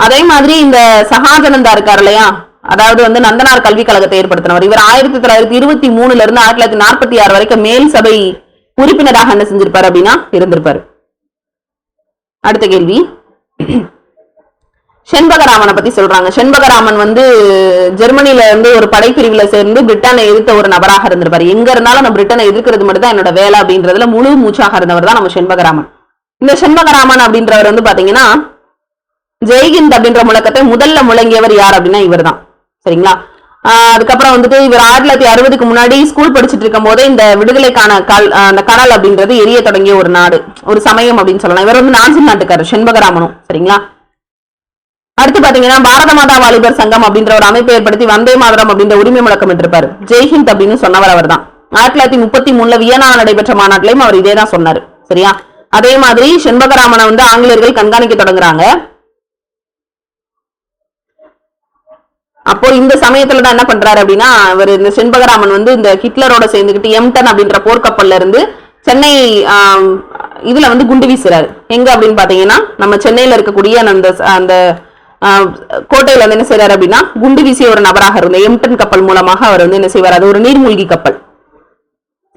அதே மாதிரி இந்த சகாஜனந்தா இருக்கார் இல்லையா? அதாவது வந்து நந்தனார் கல்விக் கழகத்தை ஏற்படுத்தினவர். இவர் ஆயிரத்தி தொள்ளாயிரத்தி இருபத்தி மூணுல இருந்து ஆயிரத்தி தொள்ளாயிரத்தி நாற்பத்தி ஆறு வரைக்கும் மேல் சபை உறுப்பினராக என்ன செஞ்சிருப்பார் அப்படின்னா இருந்திருப்பாரு. அடுத்த கேள்வி. செண்பகராமனை பத்தி சொல்றாங்க. செண்பகராமன் வந்து ஜெர்மனில இருந்து ஒரு படைப்பிரிவுல சேர்ந்து பிரிட்டனை எதிர்த்த ஒரு நபராக இருந்திருப்பாரு. எங்க இருந்தாலும் நம்ம பிரிட்டனை எதிர்க்கிறது மட்டும் தான் என்னோட வேலை அப்படின்றதுல முழு மூச்சாக இருந்தவர் தான் நம்ம செண்பகராமன். இந்த செண்பகராமன் அப்படின்றவர் வந்து பாத்தீங்கன்னா ஜெய்ஹிந்த் அப்படின்ற முழக்கத்தை முதல்ல முழங்கியவர் யார் அப்படின்னா இவர்தான். சரிங்களா? அதுக்கப்புறம் வந்துட்டு இவர் ஆயிரத்தி தொள்ளாயிரத்தி அறுபதுக்கு முன்னாடி ஸ்கூல் படிச்சுட்டு இருக்கும் போதே இந்த விடுதலைக்கான கல் அந்த கடல் அப்படின்றது எரிய தொடங்கிய ஒரு நாடு ஒரு சமயம் அப்படின்னு சொல்லலாம். இவர் வந்து நான்சி நாட்டுக்காரர் செண்பகராமனும். சரிங்களா? அடுத்து பாத்தீங்கன்னா பாரத மாதா வாலிபர் சங்கம் அப்படின்ற ஒரு அமைப்பை ஏற்படுத்தி வந்தே மாதரம் அப்படின்ற உரிமை முழக்கம் இருப்பாரு ஜெய்ஹிந்த் அப்படின்னு சொன்னவர் அவர் தான் ஆயிரத்தி தொள்ளாயிரத்தி முப்பத்தி மூணுல வியனா நடைபெற்ற மாநாட்டிலையும் அவர் இதே தான் சொன்னாரு. சரியா? அதே மாதிரி செண்பகராமனை வந்து ஆங்கிலேயர்கள் கண்காணிக்க தொடங்குறாங்க. அப்போ இந்த சமயத்துல தான் என்ன பண்றாரு அப்படின்னா அவர் இந்த செண்பகராமன் வந்து இந்த ஹிட்லரோட சேர்ந்துக்கிட்டு எம்டன் அப்படின்ற போர்க்கப்பல்ல இருந்து சென்னை இதுல வந்து குண்டு வீசுறாரு. எங்க அப்படின்னு பாத்தீங்கன்னா நம்ம சென்னையில இருக்கக்கூடிய அந்த அந்த கோட்டையில வந்து என்ன செய்யறாரு அப்படின்னா குண்டு வீசிய ஒரு நபராக இருந்த எம்டன் கப்பல் மூலமாக அவர் வந்து என்ன செய்வார்? அது ஒரு நீர்மூழ்கி கப்பல்.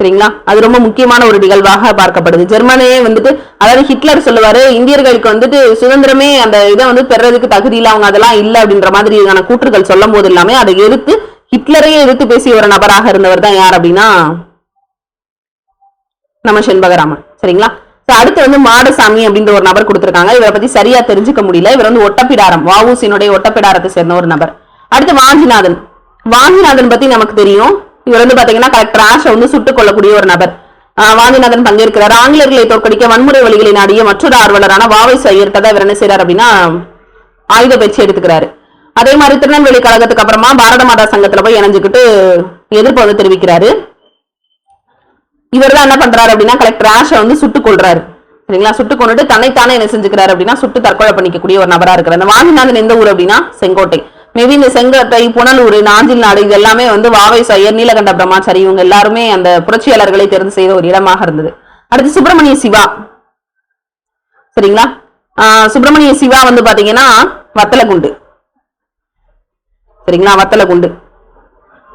சரிங்களா? அது ரொம்ப முக்கியமான ஒரு நிகழ்வாக பார்க்கப்படுது. ஜெர்மனியே வந்துட்டு அதாவது ஹிட்லர் சொல்லுவாரு இந்தியர்களுக்கு வந்துட்டு சுதந்திரமே அந்த இதை வந்து பெறதுக்கு தகுதி இல்ல அவங்க அதெல்லாம் இல்ல அப்படின்ற மாதிரியான கூற்றுகள் சொல்லும் போது எல்லாமே அதை எதிர்த்து ஹிட்லரையே எதிர்த்து பேசிய ஒரு நபராக இருந்தவர் தான் யார் அப்படின்னா நம்ம செண்பகராமன். சரிங்களா? அடுத்து வந்து மாடசாமி அப்படின்ற ஒரு நபர் கொடுத்திருக்காங்க. இவரை பத்தி சரியா தெரிஞ்சுக்க முடியல. இவர் வந்து ஒட்டப்பிடாரம் வாவூசினுடைய ஒட்டப்பிடாரத்தை சேர்ந்த ஒரு நபர். அடுத்து வாஞ்சிநாதன். வாஞ்சிநாதன் பத்தி நமக்கு தெரியும். இவர் வந்து பாத்தீங்கன்னா கலெக்டர் ஆஷை வந்து சுட்டுக் கொள்ளக்கூடிய ஒரு நபர். வாஞ்சிநாதன் பங்கேற்கிறார். ஆங்கிலேயர்களை தோற்கடிக்க வன்முறை வழிகளை நாடிய மற்றொரு ஆர்வலரான வாவை ஐயர்கிட்ட தான் இவர் என்ன செய்யறார் அப்படின்னா ஆயுத பயிற்சி எடுத்துக்கிறாரு. அதே மாதிரி திருநெல்வேலி கழகத்துக்கு அப்புறமா பாரத மாதா சங்கத்துல போய் இணைஞ்சுக்கிட்டு எதிர்ப்பு வந்து தெரிவிக்கிறாரு. இவர் தான் என்ன பண்றாரு அப்படின்னா கலெக்டர் ஆஷை வந்து சுட்டுக் கொள்றாரு சரிங்களா? சுட்டு கொண்டுட்டு தன்னைத்தானே என்ன செஞ்சுக்கிறாரு அப்படின்னா சுட்டு தற்கொலை பண்ணிக்கக்கூடிய ஒரு நபரா இருக்கிறார். அந்த வாஞ்சிநாதன் எந்த ஊர் அப்படின்னா செங்கோட்டை. மேபி இந்த செங்கோட்டை புனலூர் நாஞ்சில் நாடு இது எல்லாமே வந்து வாவை சையர் நீலகண்ட பிரம்மாச்சாரி இவங்க எல்லாருமே அந்த புரட்சியாளர்களை தேர்ந்து செய்த ஒரு இடமாக இருந்தது. அடுத்து சுப்பிரமணிய சிவா. சரிங்களா? சுப்பிரமணிய சிவா வந்து பாத்தீங்கன்னா வத்தலகுண்டு. சரிங்களா? வத்தலகுண்டு.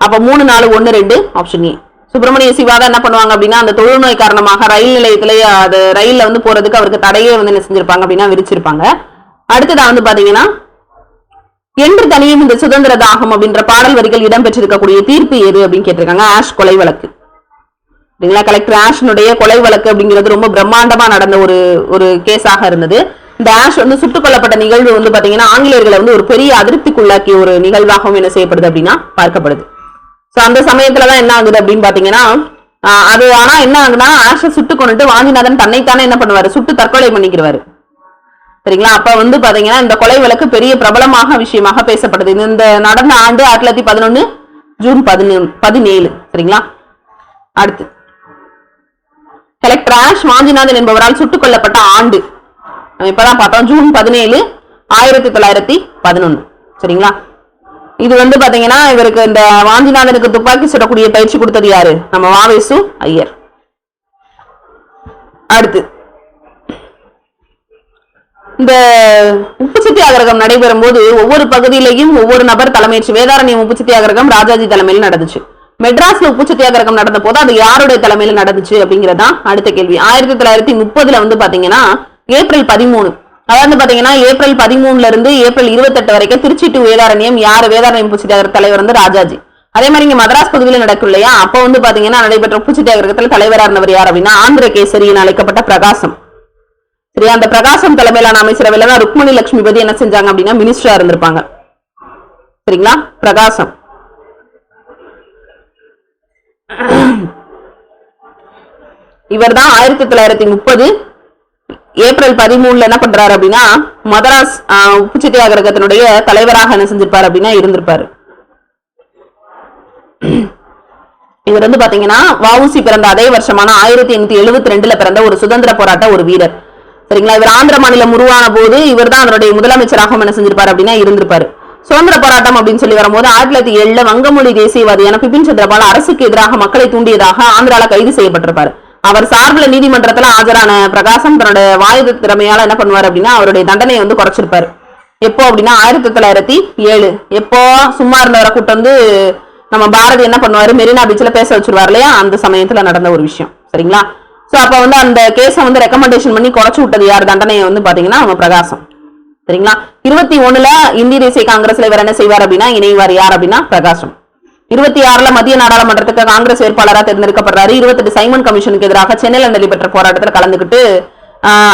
அப்ப மூணு நாலு ஒன்னு ரெண்டு ஆப்ஷன் ஏ சுப்பிரமணிய சிவா தான் என்ன பண்ணுவாங்க அப்படின்னா அந்த தொழுநோய் காரணமாக ரயில் நிலையத்திலேயே அது ரயில்ல வந்து போறதுக்கு அவருக்கு தடையே வந்து என்ன செஞ்சிருப்பாங்க அப்படின்னா விரிச்சிருப்பாங்க. அடுத்ததா வந்து பாத்தீங்கன்னா என்று தனியும் இந்த சுதந்திர தாகம் அப்படின்ற பாடல் வரிகள் இடம்பெற்றிருக்கக்கூடிய தீர்ப்பு எது அப்படின்னு கேட்டிருக்காங்க ஆஷ் கொலை வழக்கு. சரிங்களா? கலெக்டர் ஆஷனுடைய கொலை வழக்கு அப்படிங்கிறது ரொம்ப பிரம்மாண்டமா நடந்த ஒரு ஒரு கேஸாக இருந்தது. இந்த ஆஷ் வந்து சுட்டுக் கொல்லப்பட்ட நிகழ்வு வந்து பாத்தீங்கன்னா ஆங்கிலேயர்களை வந்து ஒரு பெரிய அதிருப்திக்குள்ளாக்கிய ஒரு நிகழ்வாகவும் என்ன செய்யப்படுது அப்படின்னா பார்க்கப்படுது. ஸோ அந்த சமயத்துலதான் என்ன ஆகுது அப்படின்னு பாத்தீங்கன்னா அது ஆனா என்ன ஆகுதுன்னா ஆஷை சுட்டு கொண்டுட்டு வாஞ்சிநாதன் தன்னைத்தானே என்ன பண்ணுவாரு? சுட்டு தற்கொலை பண்ணிக்கிறவாரு சரிங்களா? அப்ப வந்து பாத்தீங்கன்னா இந்த கொலை வழக்கு பெரிய பிரபலமாக விஷயமாக பேசப்படுது. இந்த நடந்த ஆண்டு ஆயிரத்தி தொள்ளாயிரத்தி பதினொன்னு ஜூன் பதினேழு பதினேழு. சரிங்களா? அடுத்து. கலெக்டர் ஆஷ் வாஞ்சிநாதன் என்பவரால் சுட்டுக் கொல்லப்பட்ட ஆண்டு. நம்ம இப்பதான் பார்த்தோம் ஜூன் பதினேழு ஆயிரத்தி தொள்ளாயிரத்தி பதினொன்னு. சரிங்களா? இது வந்து பாத்தீங்கன்னா இவருக்கு இந்த வாஞ்சிநாதனுக்கு துப்பாக்கி சுடக்கூடிய பயிற்சி கொடுத்தது யாரு? நம்ம வாவேசு ஐயர். அடுத்து. இந்த உப்பு சத்தியாகிரகம் நடைபெறும் போது ஒவ்வொரு பகுதியிலையும் ஒவ்வொரு நபர் தலைமையேற்று வேதாரண்யம் உப்பு சத்தியாகிரகம் ராஜாஜி தலைமையில் நடந்துச்சு. மெட்ராஸ்ல உப்பு சத்தியாகிரகம் நடந்த போது அது யாருடைய தலைமையில நடந்துச்சு அப்படிங்கறதான் அடுத்த கேள்வி. ஆயிரத்தி தொள்ளாயிரத்தி முப்பதுல வந்து பாத்தீங்கன்னா ஏப்ரல் பதிமூணு அதாவது பாத்தீங்கன்னா ஏப்ரல் பதிமூணுல இருந்து ஏப்ரல் இருபத்தெட்டு வரைக்கும் திருச்சி டு வேதாரண்யம் யார் வேதாரண்யம் உப்பு தலைவர் வந்து ராஜாஜி. அதே மாதிரி இங்க மதராஸ் பகுதியில் நடக்கும் இல்லையா? அப்ப வந்து பாத்தீங்கன்னா நடைபெற்ற உப்பு சத்தியாகிரகத்தில் தலைவரா இருந்தவர் யார் அப்படின்னா ஆந்திர கேசரியின் அழைக்கப்பட்ட பிரகாசம். சரியா? அந்த பிரகாசம் தலைமையிலான அமைச்சரவையில தான் ருக்மணி லட்சுமிபதி என்ன செஞ்சாங்க அப்படின்னா மினிஸ்டரா இருந்திருப்பாங்க. சரிங்களா? பிரகாசம். இவர்தான் ஆயிரத்தி தொள்ளாயிரத்தி முப்பது ஏப்ரல் பதிமூணுல என்ன பண்றாரு அப்படின்னா மதராஸ் ஆஹ், கிரகத்தினுடைய தலைவராக என்ன செஞ்சிருப்பாரு அப்படின்னா இருந்திருப்பாரு. இவர் வந்து பாத்தீங்கன்னா வவுசி பிறந்த அதே வருஷமான ஆயிரத்தி எண்ணூத்தி எழுபத்தி ரெண்டுல பிறந்த ஒரு சுதந்திர போராட்ட ஒரு வீரர். சரிங்களா? இவர் ஆந்திர மாநிலம் உருவான போது இவர் தான் அதனுடைய முதலமைச்சராகவும் என்ன செஞ்சிருப்பாரு அப்படின்னா இருந்திருப்பாரு. சுதந்திர போராட்டம் அப்படின்னு சொல்லி வரும்போது ஆயிரத்தி தொள்ளாயிரத்தி ஏழுல வங்கமொழி தேசியவாதியான பிபின் சந்திரபால் அரசுக்கு எதிராக மக்களை தூண்டியதாக ஆந்திரால கைது செய்யப்பட்டிருப்பாரு. அவர் சார்பில் நீதிமன்றத்தில் ஆஜரான பிரகாசம் தன்னோட வாயுத திறமையால என்ன பண்ணுவார் அப்படின்னா அவருடைய தண்டனையை வந்து குறைச்சிருப்பாரு. எப்போ அப்படின்னா ஆயிரத்தி தொள்ளாயிரத்தி ஏழு. எப்போ சும்மா இருந்தவரை கூட்டு வந்து நம்ம பாரதி என்ன பண்ணுவாரு? மெரினா பீச்சில் பேச வச்சிருவார் இல்லையா? அந்த சமயத்தில் நடந்த ஒரு விஷயம். சரிங்களா? ஸோ அப்போ வந்து அந்த கேஸை வந்து ரெக்கமெண்டேஷன் பண்ணி குறைச்சி விட்டது யார்? தண்டனையை வந்து பார்த்தீங்கன்னா நம்ம பிரகாசம். சரிங்களா? இருபத்தி ஒன்றில் இந்திய தேசிய காங்கிரஸில் இவர் என்ன செய்வார் அப்படின்னா இணைவார் யார் அப்படின்னா பிரகாசம். இருபத்தி ஆறுல மத்திய நாடாளுமன்றத்துக்கு காங்கிரஸ் வேட்பாளராக தேர்ந்தெடுக்கப்படுறாரு. இருபத்தெட்டு சைமன் கமிஷனுக்கு எதிராக சென்னையில் நடைபெற்ற போராட்டத்தில் கலந்துக்கிட்டு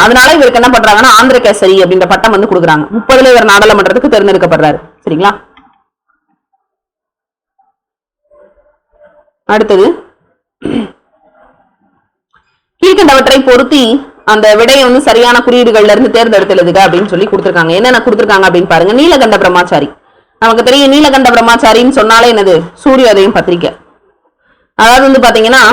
அதனால இவருக்கு என்ன பண்றாங்கன்னா ஆந்திர கேசரி அப்படின்ற பட்டம் வந்து கொடுக்குறாங்க. முப்பதுல இவர் நாடாளுமன்றத்துக்கு தேர்ந்தெடுக்கப்படுறாரு. சரிங்களா? அடுத்தது கீழ்கண்டவற்றை பொருத்தி அந்த விடையை வந்து சரியான குறியீடுகள்ல இருந்து தேர்ந்தெடுத்தெழுதுக அப்படின்னு சொல்லி கொடுத்துருக்காங்க. என்னென்ன கொடுத்திருக்காங்க அப்படின்னு பாருங்க. நீலகண்ட பிரம்மாச்சாரி. நமக்கு தெரியும் நீலகண்ட பிரம்மாச்சாரின்னு சொன்னாலே என்னது? சூரியோதயம் பத்திரிக்கை. அதாவது வந்து பாத்தீங்கன்னா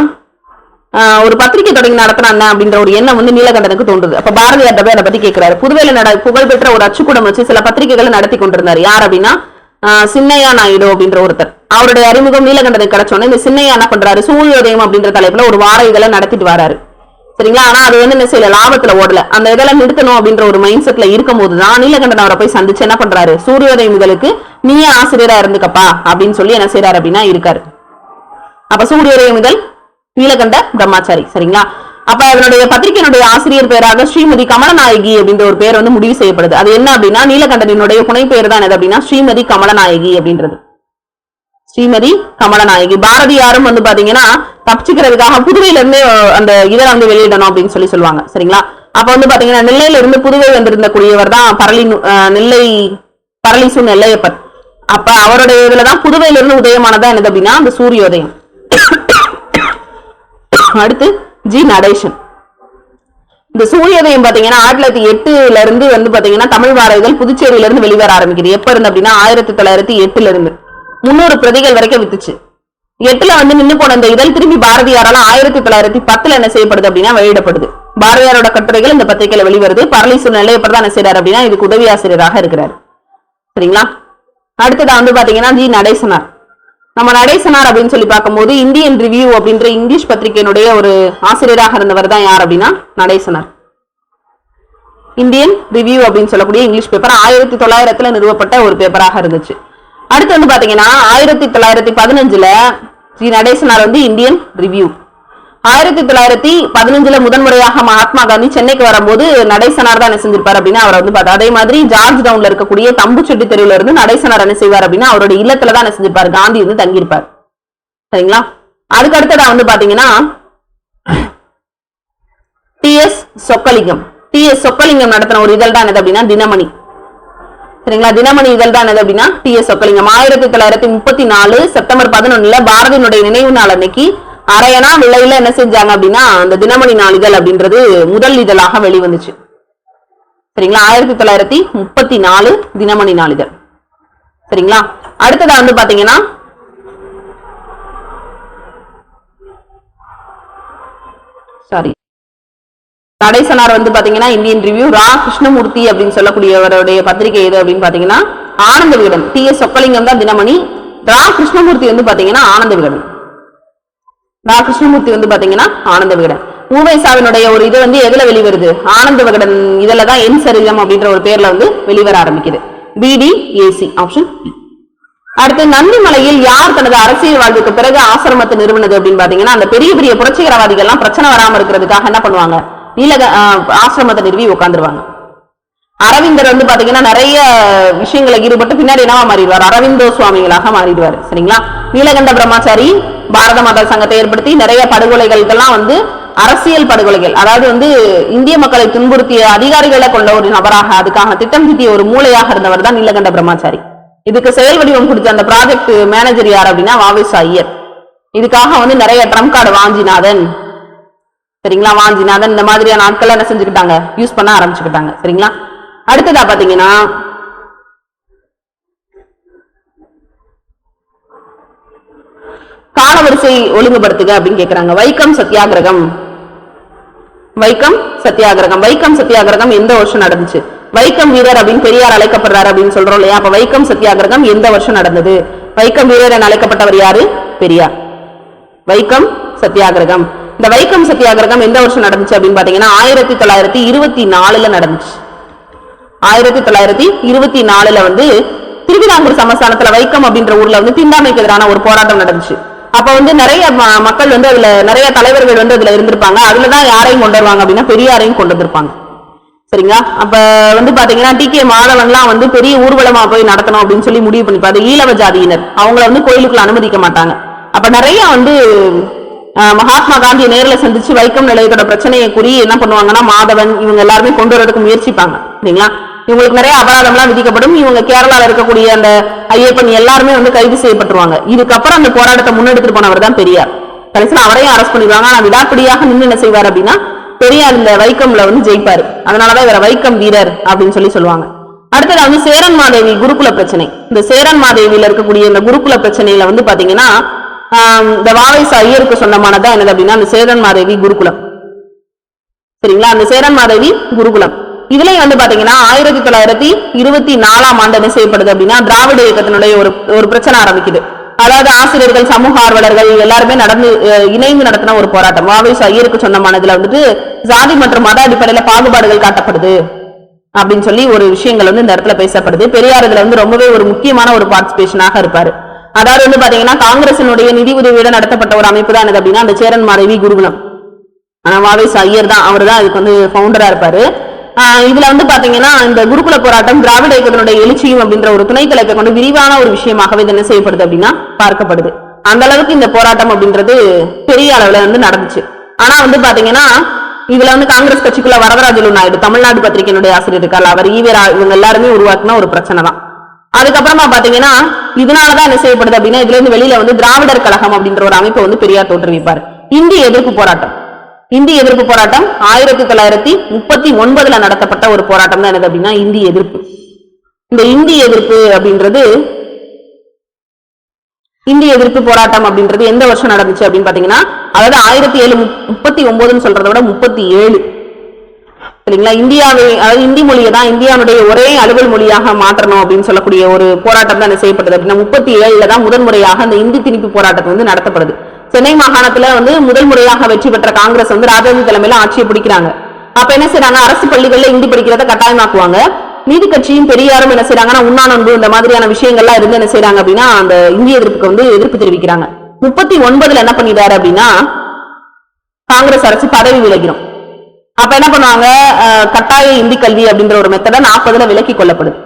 ஒரு பத்திரிக்கை தொடங்கி நடத்தினாங்க அப்படின்ற ஒரு எண்ணம் வந்து நீலகண்டனுக்கு தோன்றுது. அப்ப பாரதியார்ட்ட போய் அதை பத்தி கேட்கிறாரு புதுவையில நட புகழ்பெற்ற ஒரு அச்சுக்கூடம் வச்சு சில பத்திரிகைகளை நடத்தி கொண்டிருந்தார். யார் அப்படின்னா சின்னையா நாயுடு அப்படின்ற ஒருத்தர். அவருடைய அறிமுகம் நீலகண்டனுக்கு கிடைச்சோன்னே இந்த சின்னையா என்ன பண்றாரு? சூரியோதயம் அப்படின்ற தலைப்புல ஒரு வார இதழை நடத்திட்டு வராரு. சரிங்களா? ஆனா அது வந்து என்ன செய்யல? லாபத்துல ஓடல. அந்த இதெல்லாம் நிறுத்தணும் அப்படின்ற ஒரு மைண்ட் செட்ல இருக்கும் போதுதான் நீலகண்டன் அவரை போய் சந்திச்சு என்ன பண்றாரு? சூரியோதய முதலுக்கு நீயே ஆசிரியரா இருந்துக்கப்பா? அப்படின்னு சொல்லி என்ன செய்யறாரு அப்படின்னா இருக்காரு. அப்ப சூரியோதய முதல் நீலகண்ட பிரம்மாச்சாரி. சரிங்களா? அப்ப அதனுடைய பத்திரிகையினுடைய ஆசிரியர் பேராக ஸ்ரீமதி கமலநாயகி அப்படின்ற ஒரு பேர் வந்து முடிவு செய்யப்படுது. அது என்ன அப்படின்னா நீலகண்டனினுடைய புனை பேர் தான் என்னது அப்படின்னா ஸ்ரீமதி கமலநாயகி அப்படின்றது. ஸ்ரீமதி கமலநாயகி. பாரதியாரும் வந்து பாத்தீங்கன்னா தப்பிச்சுக்கிறதுக்காக புதுவையில இருந்து அந்த இதை வந்து வெளியிடணும் அப்படின்னு சொல்லி சொல்லுவாங்க. சரிங்களா? அப்ப வந்து பாத்தீங்கன்னா நெல்லையில இருந்து புதுவை வந்திருந்த கூடியவர் தான் பரளி நெல்லை பரளிசு நெல்லையப்பர் அப்ப அவருடைய இதுலதான் புதுவையில இருந்து உதயமானதா என்னது அப்படின்னா அந்த சூரியோதயம். அடுத்து ஜி நடேசன். இந்த சூரியோதயம் பாத்தீங்கன்னா ஆயிரத்தி தொள்ளாயிரத்தி எட்டுல இருந்து வந்து பாத்தீங்கன்னா தமிழ் வார இதழ் புதுச்சேரியில இருந்து வெளிவர ஆரம்பிக்குது. எப்ப இருந்து அப்படின்னா ஆயிரத்தி தொள்ளாயிரத்தி எட்டுல இருந்து. முன்னூறு பிரதிகள் வரைக்கும் வித்துச்சு. எட்டுல வந்து நின்னு போன இந்த இதழ் திரும்பி பாரதியாரால ஆயிரத்தி தொள்ளாயிரத்தி பத்துல என்ன செய்யப்படுது அப்படின்னா வெளியிடப்படுது. பாரதியாரோட கட்டுரைகள் இந்த பத்திரிகையில வெளிவருது. பரளிசு நிலையப்பர் தான் என்ன செய்யறாரு அப்படின்னா இதுக்கு உதவி ஆசிரியராக இருக்கிறார். சரிங்களா? அடுத்ததா வந்து பாத்தீங்கன்னா ஜி. நடேசனார். நம்ம நடேசனார் அப்படின்னு சொல்லி பார்க்கும்போது இந்தியன் ரிவ்யூ அப்படின்ற இங்கிலீஷ் பத்திரிகையினுடைய ஒரு ஆசிரியராக இருந்தவர் தான் யார் அப்படின்னா நடேசனார். இந்தியன் ரிவ்யூ அப்படின்னு சொல்லக்கூடிய இங்கிலீஷ் பேப்பர் ஆயிரத்தி தொள்ளாயிரத்துல நிறுவப்பட்ட ஒரு பேப்பராக இருந்துச்சு. அடுத்து வந்து பாத்தீங்கன்னா ஆயிரத்தி தொள்ளாயிரத்தி பதினஞ்சுல ஸ்ரீ நடேசனார் வந்து இந்தியன் ரிவ்யூ. ஆயிரத்தி தொள்ளாயிரத்தி பதினஞ்சுல முதன்முறையாக மகாத்மா காந்தி சென்னைக்கு வரும்போது நடேசனார் தான் என்ன செஞ்சிருப்பார் அப்படின்னா அவர் வந்து பார்த்தா அதே மாதிரி ஜார்ஜ் டவுன்ல இருக்கக்கூடிய தம்புச்செட்டி தெருவில் இருந்து நடேசனார் என்ன செய்வார் அப்படின்னா அவருடைய இல்லத்துல தான் என்ன செஞ்சிருப்பார் காந்தி வந்து தங்கியிருப்பார். சரிங்களா? அதுக்கு அடுத்ததா வந்து பாத்தீங்கன்னா T S Chockalingam. T S Chockalingam நடத்தின ஒரு இதழ் தான் என்னது அப்படின்னா தினமணி. சரிங்களா? தினமணி இதழ் தான் என்னது அப்படின்னா டி எஸ் சொக்கலிங்கம் ஆயிரத்தி தொள்ளாயிரத்தி முப்பத்தி நாலு செப்டம்பர் பதினொன்னுல பாரதியினுடைய நினைவு நாள் அன்னைக்கு அரையனா விலையில என்ன செஞ்சாங்க அப்படின்னா அந்த தினமணி நாளிதழ் அப்படின்றது முதல் இதழாக வெளிவந்துச்சு. சரிங்களா? ஆயிரத்தி தொள்ளாயிரத்தி முப்பத்தி நாலு தினமணி நாளிதழ். சரிங்களா? அடுத்ததா வந்து பாத்தீங்கன்னா சாரி நடேசனார் வந்து பாத்தீங்கன்னா இந்தியன் ரிவ்யூ ரா கிருஷ்ணமூர்த்தி அப்படின்னு சொல்லக்கூடியவருடைய பத்திரிகை எது அப்படின்னு பாத்தீங்கன்னா ஆனந்த விகடன் டி எஸ் சொக்கலிங்கம் தான் தினமணி. ரா கிருஷ்ணமூர்த்தி வந்து பாத்தீங்கன்னா ஆனந்த விகடன் ரா கிருஷ்ணமூர்த்தி வந்து பாத்தீங்கன்னா ஆனந்த விகடன் ஊவேசாவினுடைய ஒரு இது வந்து எதுல வெளிவருது? ஆனந்த விகடன் இதுல தான் என் சரிதம் அப்படின்ற ஒரு பேர்ல வந்து வெளிவர ஆரம்பிக்குது. பிடி ஏசி ஆப்ஷன் அடுத்து நந்திமலையில் யார் தனது அரசியல் வாழ்வுக்கு பிறகு ஆசிரமத்தை நிறுவனது அப்படின்னு பாத்தீங்கன்னா அந்த பெரிய பெரிய புரட்சிகரவாதிகள் எல்லாம் பிரச்சனை வராம இருக்கிறதுக்காக என்ன பண்ணுவாங்க? நீலக ஆசிரமத்தை நிறுவி உட்காந்துருவாங்க அரவிந்தர் வந்து பாத்தீங்கன்னா நிறைய விஷயங்களை ஈடுபட்டு பின்னாடி என்னவா மாறிடுவார்? அரவிந்தோ சுவாமிகளாக மாறிடுவார். சரிங்களா? நீலகண்ட பிரம்மாச்சாரி பாரத மாதா சங்கத்தை ஏற்படுத்தி நிறைய படுகொலைகளுக்கெல்லாம் வந்து அரசியல் படுகொலைகள் அதாவது வந்து இந்திய மக்களை துன்புறுத்திய அதிகாரிகளை கொண்ட ஒரு நபராக அதுக்காக திட்டம் தீட்டிய ஒரு மூளையாக இருந்தவர் தான் நீலகண்ட பிரம்மாச்சாரி. இதுக்கு செயல் வடிவம் கொடுத்த அந்த ப்ராஜெக்ட் மேனேஜர் யார் அப்படின்னா வாவேஸ் ஐயர் இதுக்காக வந்து நிறைய ட்ரம் கார்டு வாஞ்சிநாதன் சரிங்களா? வாஞ்சிநாதன் இந்த மாதிரியான ஆட்கள் என்ன செஞ்சுக்கிட்டாங்க? யூஸ் பண்ண ஆரம்பிச்சுக்கிட்டாங்க. சரிங்களா? அடுத்ததா பாத்தீங்கன்னா காலவரிசை ஒழுங்குபடுத்துக அப்படின்னு கேட்கிறாங்க வைக்கம் சத்தியாகிரகம். வைக்கம் சத்தியாகிரகம். வைக்கம் சத்தியாகிரகம் எந்த வருஷம் நடந்துச்சு? வைக்கம் வீரர் அப்படின்னு பெரியார் அழைக்கப்படுறாரு அப்படின்னு சொல்றோம் இல்லையா? அப்ப வைக்கம் சத்தியாகிரகம் எந்த வருஷம் நடந்தது? வைக்கம் வீரர் என அழைக்கப்பட்டவர் யாரு? பெரியார். வைக்கம் சத்தியாகிரகம். இந்த வைக்கம் சத்தியாகிரகம் எந்த வருஷம் நடந்துச்சு அப்படின்னு பாத்தீங்கன்னா ஆயிரத்தி தொள்ளாயிரத்தி இருபத்தி நாலுல நடந்துச்சு. ஆயிரத்தி தொள்ளாயிரத்தி இருபத்தி நாலுல வந்து திருவிதாங்கூர் சமஸ்தானத்துல வைக்கம் அப்படின்ற ஊர்ல வந்து தீண்டாமைக்கு எதிரான ஒரு போராட்டம் நடந்துச்சு. அப்ப வந்து நிறைய ம- மக்கள் வந்து அதுல நிறைய தலைவர்கள் வந்து அதுல இருந்திருப்பாங்க. அதுலதான் யாரையும் கொண்டு வருவாங்க அப்படின்னா பெரியாரையும் கொண்டு வந்திருப்பாங்க. சரிங்களா? அப்ப வந்து பாத்தீங்கன்னா டி கே மாதவன்லாம் வந்து பெரிய ஊர்வலமா போய் நடத்தணும் அப்படின்னு சொல்லி முடிவு பண்ணிப்பாரு. ஈழவ ஜாதியினர். அவங்கள வந்து கோயிலுக்குள்ள அனுமதிக்க மாட்டாங்க. அப்ப நிறைய வந்து மகாத்மா காந்தியை நேரில் சந்திச்சு வைக்கம் நிலையத்தோட பிரச்சனையை கூறி என்ன பண்ணுவாங்கன்னா மாதவன் இவங்க எல்லாருமே கொண்டு வரதுக்கு முயற்சிப்பாங்க சரிங்களா? இவங்களுக்கு நிறைய அபராதம்லாம் விதிக்கப்படும். இவங்க கேரளாவில் இருக்கக்கூடிய அந்த ஐயப்பன் எல்லாருமே வந்து கைது செய்யப்பட்டுருவாங்க. இதுக்கப்புறம் அந்த போராட்டத்தை முன்னெடுத்துட்டு போனவர் தான் பெரியார். கடைசியில் அவரையும் அரெஸ்ட் பண்ணிடுவாங்க. ஆனால் விடாப்பிடியாக நின்று என்ன செய்வார் அப்படின்னா பெரியார் இந்த வைக்கம்ல வந்து ஜெயிப்பார். அதனாலதான் இவரை வைக்கம் வீரர் அப்படின்னு சொல்லி சொல்லுவாங்க. அடுத்தது வந்து சேரன் மாதேவி குருகுல பிரச்சனை. இந்த சேரன் மாதேவியில இருக்கக்கூடிய இந்த குருகுல பிரச்சனையில வந்து பாத்தீங்கன்னா இந்த வாவைச ஐயருக்கு சொந்தமானதா என்னது அப்படின்னா அந்த சேரன் மாதேவி குருகுலம். சரிங்களா? அந்த சேரன் மாதேவி குருகுலம். இதுலயும் வந்து பாத்தீங்கன்னா ஆயிரத்தி தொள்ளாயிரத்தி இருபத்தி நாலாம் ஆண்டு என்ன செய்யப்படுது அப்படின்னா திராவிட இயக்கத்தினுடைய ஒரு ஒரு பிரச்சனை ஆரம்பிக்குது. அதாவது ஆசிரியர்கள் சமூக ஆர்வலர்கள் எல்லாருமே நடந்து இணைந்து நடத்தின ஒரு போராட்டம். வாவேஸ் ஐயருக்கு சொந்தமானதுல வந்துட்டு ஜாதி மற்றும் மத அடிப்படையில பாகுபாடுகள் காட்டப்படுது. அப்படின்னு சொல்லி ஒரு விஷயங்கள் வந்து இந்த இடத்துல பேசப்படுது. பெரியார் இதுல வந்து ரொம்பவே ஒரு முக்கியமான ஒரு பார்ட்டிசிபேஷனாக இருப்பாரு. அதாவது வந்து பாத்தீங்கன்னா காங்கிரசினுடைய நிதி உதவியுடன் நடத்தப்பட்ட ஒரு அமைப்பு தான் எனக்கு அப்படின்னா அந்த சேரன் மாதவி குருகுலம். ஆனா வாவேஸ் ஐயர் தான் அவர் தான் இதுக்கு வந்து ஃபவுண்டரா இருப்பாரு. இதுல வந்து பாத்தீங்கன்னா இந்த குருகுல போராட்டம் திராவிட இயக்கத்தினுடைய எழுச்சியும் அப்படின்ற ஒரு துணை தலைப்பை கொண்டு விரிவான ஒரு விஷயமாகவே இது என்ன செய்யப்படுது அப்படின்னா பார்க்கப்படுது. அந்த அளவுக்கு இந்த போராட்டம் அப்படின்றது பெரிய அளவுல வந்து நடந்துச்சு. ஆனா வந்து பாத்தீங்கன்னா இதுல வந்து காங்கிரஸ் கட்சிக்குள்ள வரதராஜலு நாயுடு தமிழ்நாடு பத்திரிகையினுடைய ஆசிரியர் இருக்கார் அவர் ஈவேரா இவங்க எல்லாருமே உருவாக்குன ஒரு பிரச்சனை தான் அதுக்கப்புறமா பாத்தீங்கன்னா இதனாலதான் என்ன செய்யப்படுது அப்படின்னா இதுல இருந்து வெளியில வந்து திராவிடர் கழகம் அப்படின்ற ஒரு அமைப்பை வந்து பெரியார் தோற்றுவிப்பார். இந்திய எதிர்ப்பு போராட்டம். இந்திய எதிர்ப்பு போராட்டம் ஆயிரத்தி தொள்ளாயிரத்தி முப்பத்தி ஒன்பதுல நடத்தப்பட்ட ஒரு போராட்டம் தான் என்னது அப்படின்னா இந்திய எதிர்ப்பு. இந்த இந்திய எதிர்ப்பு அப்படின்றது இந்திய எதிர்ப்பு போராட்டம் அப்படின்றது எந்த வருஷம் நடந்துச்சு அப்படின்னு பாத்தீங்கன்னா அதாவது ஆயிரத்தி ஏழு முப்பத்தி ஒன்பதுன்னு சொல்றத விட முப்பத்தி ஏழு. சரிங்களா இந்தியாவை அதாவது இந்தி மொழியை தான் இந்தியாவுடைய ஒரே அலுவல் மொழியாக மாற்றணும் அப்படின்னு சொல்லக்கூடிய ஒரு போராட்டம் தான் என்ன செய்யப்பட்டது. அப்படின்னா முப்பத்தி ஏழுல தான் முதன் முறையாக அந்த இந்தி திணிப்பு போராட்டம் வந்து நடத்தப்படுது. சென்னை மாகாணத்துல வந்து முதல் முறையாக வெற்றி பெற்ற காங்கிரஸ் வந்து ராஜாஜி தலைமையில ஆட்சியை பிடிக்கிறாங்க. அப்ப என்ன செய்யறாங்க அரசு பள்ளிகள்ல இந்தி படிக்கிறத கட்டாயமாக்குவாங்க. நீதி கட்சியும் பெரியாரும் என்ன செய்யறாங்கன்னா உண்ணாநோன்பு இந்த மாதிரியான விஷயங்கள்லாம் இருந்து என்ன செய்யறாங்க அப்படின்னா அந்த இந்திய எதிர்ப்புக்கு வந்து எதிர்ப்பு தெரிவிக்கிறாங்க. முப்பத்தி ஒன்பதுல என்ன பண்ணிட்டாரு அப்படின்னா காங்கிரஸ் அரசு பதவி விலகிறோம் அப்ப என்ன பண்ணுவாங்க? கட்டாய இந்தி கல்வி அப்படின்ற ஒரு மெத்தட நாற்பதுல விலக்கி கொள்ளப்படுது.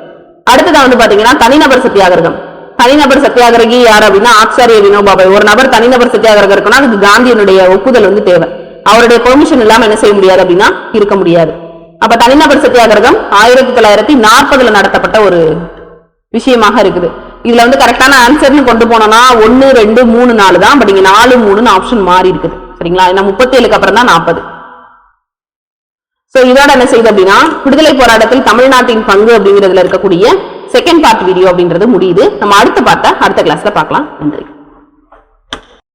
அடுத்ததான் வந்து பாத்தீங்கன்னா தனிநபர் சத்தியாகிரகம். தனிநபர் சத்தியாகிரகி யார் அப்படின்னா ஆச்சாரிய வினோபாபாய் ஒரு நபர் தனிநபர் சத்தியாகிரகம் இருக்குன்னா அதுக்கு காந்தியினுடைய ஒப்புதல் வந்து தேவை. அவருடைய பெர்மிஷன் இல்லாம என்ன செய்ய முடியாது அப்படின்னா இருக்க முடியாது. அப்ப தனிநபர் சத்தியாகிரகம் ஆயிரத்தி தொள்ளாயிரத்தி நாற்பதுல நடத்தப்பட்ட ஒரு விஷயமாக இருக்குது. இதுல வந்து கரெக்டான ஆன்சர்னு கொண்டு போனோம்னா ஒன்னு ரெண்டு மூணு நாலு தான். பட் இங்க நாலு மூணுன்னு ஆப்ஷன் மாறி இருக்குது. சரிங்களா? ஏன்னா முப்பத்தேழுக்கு அப்புறம் தான் நாற்பது. சோ இதோட என்ன செய்யுது அப்படின்னா விடுதலை போராட்டத்தில் தமிழ்நாட்டின் பங்கு அப்படிங்கிறதுல இருக்கக்கூடிய செகண்ட் பார்ட் வீடியோ அப்படின்றது முடியுது. நம்ம அடுத்த பார்ட்ட அடுத்த கிளாஸ்ல பார்க்கலாம். நன்றி.